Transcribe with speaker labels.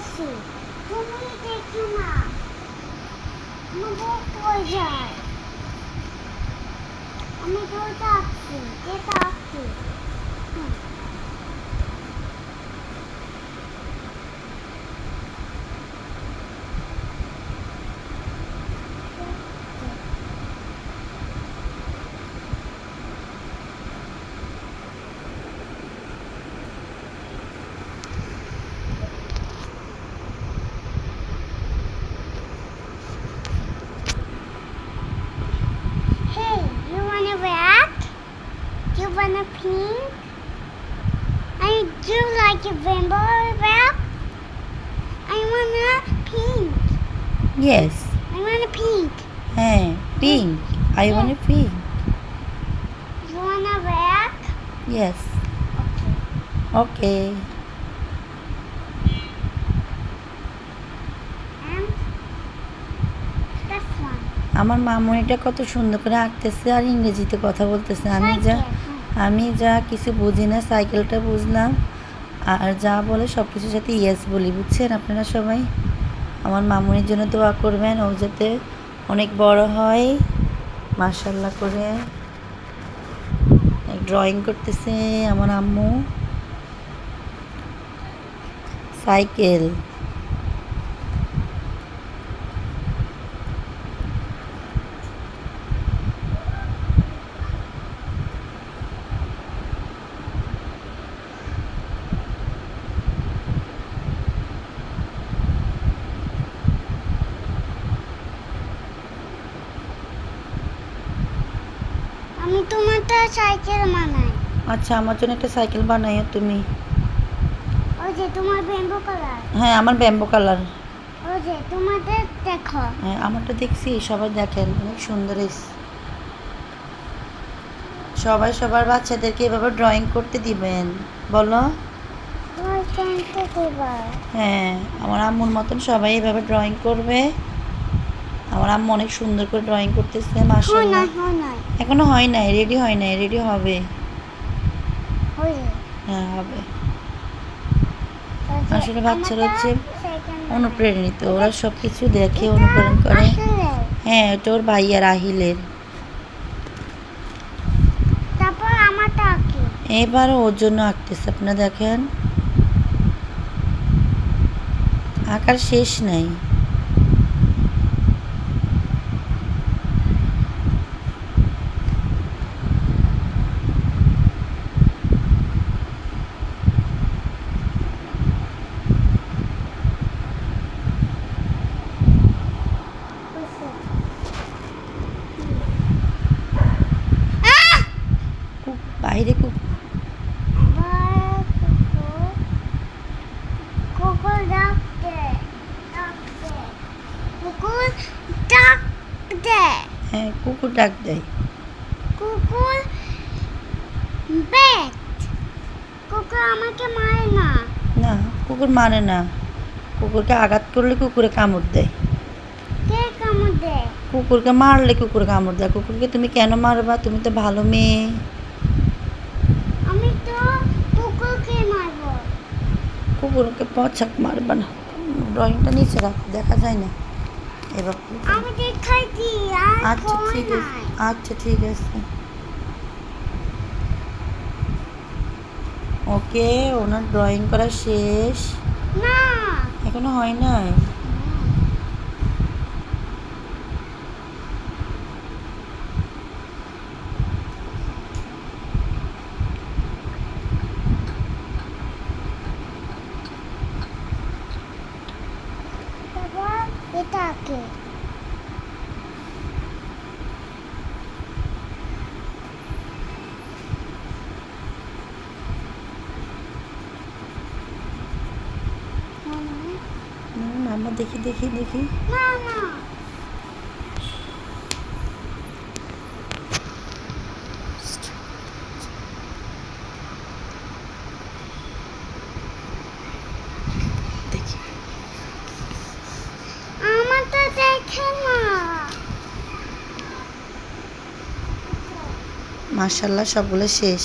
Speaker 1: বলছি তুমি দেখো না আমাদের কই যায় আমি তো আছে যাচ্ছি হুম। Hey, you wanna rat? You wanna pink? I do like a rainbow rat. I wanna pink.
Speaker 2: Yes
Speaker 1: I wanna pink.
Speaker 2: হ্যাঁ pink I want pink
Speaker 1: You wanna rat?
Speaker 2: Yes
Speaker 1: Okay.
Speaker 2: Okay
Speaker 1: And this one.
Speaker 2: আমার মামুনিটা কত সুন্দর করে আঁকতেছে আর ইংরেজিতে কথা বলতেছে আমি যা. আমি যা কিছু বুঝি না, সাইকেলটা বুঝলাম। আর যা বলে সব কিছুর সাথে ইয়েস বলি, বুঝছেন আপনারা সবাই? আমার মামুনির জন্য দোয়া করবেন, ও যাতে অনেক বড় হয়। মার্শাল্লাহ করে। ড্রয়িং করতেছে আমার আম্মু। সাইকেল।
Speaker 1: তোমারটা সাইকেল বানাই।
Speaker 2: আচ্ছা আমার জন্য একটা সাইকেল বানাইও তুমি।
Speaker 1: ওই যে তোমার বেম্বো কালার
Speaker 2: হ্যাঁ আমার ব্যাম্বো কালার
Speaker 1: ওই যে তোমাদের দেখো।
Speaker 2: হ্যাঁ আমারটা দেখছি সবাই দেখেন অনেক সুন্দর সবাই সবার বাচ্চাদেরকে এভাবে ড্রয়িং করতে দিবেন। বলো। হ্যাঁ আমার আম্মুর মতন সবাই এভাবে ড্রয়িং করবে। আমার আম্মু অনেক সুন্দর করে ড্রয়িং করতেছে
Speaker 1: না
Speaker 2: এখনও হয় নাই রেডি হয় নাই রেডি হবে।
Speaker 1: হ্যাঁ
Speaker 2: হবে। আসলে বাচ্চারা হচ্ছে অনুপ্রেরণিত ওরা সব কিছু দেখে অনুকরণ করে। হ্যাঁ এটা ওর ভাইয়া রাহিলের
Speaker 1: তারপর আমারটা কি
Speaker 2: এবার ওর জন্য আঁকতেছে আপনারা দেখেন। আঁকার শেষ নাই কু- বাইরে হ্যাঁ কুকুর ডাক দেয়।
Speaker 1: কুকুর বেট কুকুর আমাকে মারে না
Speaker 2: না কুকুর মানে না। কুকুরকে আঘাত করলে কুকুরে কামড় দেয়
Speaker 1: কে কামড় দেয়।
Speaker 2: কুকুরকে মারলে কুকুর কামড় দেয়। কুকুরকে তুমি কেন মারবা? তুমি তো ভালো মেয়ে
Speaker 1: আমি তো কুকুরকে মারবো
Speaker 2: কুকুরকে পছাক মারবে না। ড্রয়িংটা নিচে রাখ দেখা যায় না। এবার আচ্ছা ঠিক আছে আচ্ছা ঠিক আছে। ওকে ওনার ড্রয়িং করা শেষ।
Speaker 1: না।
Speaker 2: এখনও হয় নাই?
Speaker 1: এটা
Speaker 2: মামা? দেখি দেখি দেখি।
Speaker 1: না না
Speaker 2: দেখি
Speaker 1: আমারটা দেখে না
Speaker 2: মার্শাল্লাহ সবগুলো শেষ।